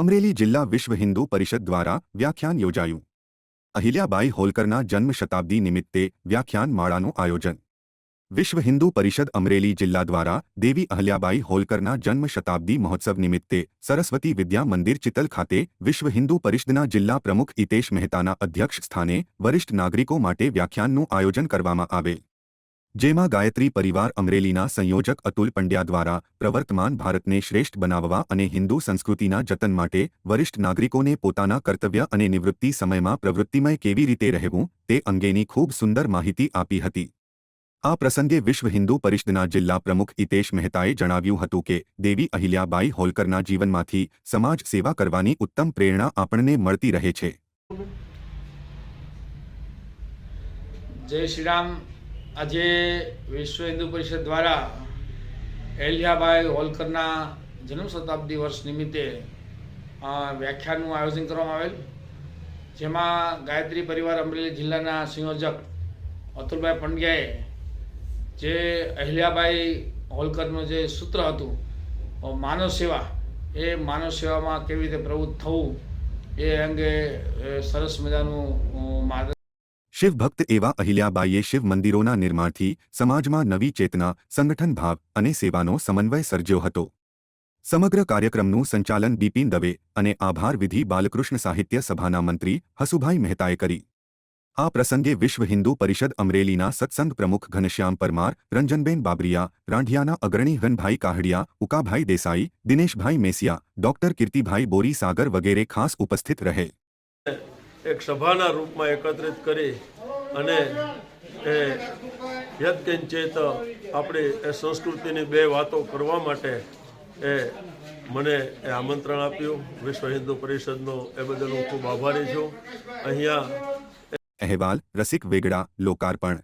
અમરેલી જિલ્લા વિશ્વ હિન્દુ પરિષદ દ્વારા વ્યાખ્યાન યોજાયું. અહિલ્યાબાઈ હોલકરના જન્મ શતાબ્દી નિમિત્તે વ્યાખ્યાન માળાનું આયોજન. વિશ્વ હિન્દુ પરિષદ અમરેલી જિલ્લા દ્વારા દેવી અહલ્યાબાઈ હોલકરના જન્મ શતાબ્દી મહોત્સવ નિમિત્તે સરસ્વતી વિદ્યા મંદિર ચિતલ ખાતે વિશ્વ હિન્દુ પરિષદના જિલ્લા પ્રમુખ હિતેશ મહેતાના અધ્યક્ષ સ્થાને વરિષ્ઠ નાગરિકો માટે વ્યાખ્યાનનું આયોજન કરવામાં આવેલ. જેમાં ગાયત્રી પરિવાર અમરેલીના સંયોજક અતુલ પંડ્યા દ્વારા પ્રવર્તમાન ભારતને શ્રેષ્ઠ બનાવવા અને હિન્દુ સંસ્કૃતિના જતન માટે વરિષ્ઠ નાગરિકોને પોતાના કર્તવ્ય અને નિવૃત્તિ સમયમાં પ્રવૃત્તિમય કેવી રીતે રહેવું તે અંગેની ખૂબ સુંદર માહિતી આપી હતી. આ પ્રસંગે વિશ્વ હિન્દુ પરિષદના જિલ્લા પ્રમુખ હિતેશ મહેતાએ જણાવ્યું હતું કે, દેવી અહિલ્યાબાઈ હોલકરના જીવનમાંથી સમાજ સેવા કરવાની ઉત્તમ પ્રેરણા આપણને મળતી રહે છે. જય શ્રી રામ. આજે વિશ્વ હિન્દુ પરિષદ દ્વારા અહેલ્યાબાઈ હોલકરના જન્મ શતાબ્દી વર્ષ નિમિત્તે વ્યાખ્યાનનું આયોજન કરવામાં આવેલ. જેમાં ગાયત્રી પરિવાર અમરેલી જિલ્લાના સંયોજક અતુલભાઈ પંડ્યાએ જે અહિલ્યાબાઈ હોલકરનું જે સૂત્ર હતું માનવ સેવા, એ માનવ સેવામાં કેવી રીતે પ્રવૃત્ત થવું, એ અંગે સરસ મજાનું માર્ગદર્શન શિવભક્ત એવા અહિલ્યાબાઈએ શિવ મંદિરોના નિર્માણથી સમાજમાં નવી ચેતના, સંગઠન ભાવ અને સેવાનો સમન્વય સર્જ્યો હતો. સમગ્ર કાર્યક્રમનું સંચાલન બિપિન દવે અને આભાર વિધિ બાલકૃષ્ણ સાહિત્ય સભાના મંત્રી હસુભાઈ મહેતાએ કરી. આ પ્રસંગે વિશ્વ હિન્દુ પરિષદ અમરેલીના સત્સંગ પ્રમુખ ઘનશ્યામ પરમાર, રંજનબેન બાબરિયા, રાંઢિયાના અગ્રણી ઘનભાઈ કાહડિયા, ઉકાભાઈ દેસાઈ, દિનેશભાઈ મેસિયા, ડોક્ટર કીર્તિભાઈ બોરી સાગર વગેરે ખાસ ઉપસ્થિત રહે. એક સભાના રૂપમાં એકત્રિત કરી અને એ યત્કિંચિત આપણી એ સંસ્કૃતિની બે વાતો કરવા માટે એ મને એ આમંત્રણ આપ્યું. વિશ્વ હિન્દુ પરિષદનો એ બદલ હું ખૂબ આભારી છું. અહીંયા અહેવાલ રસિક વેગડા, લોકાર્પણ.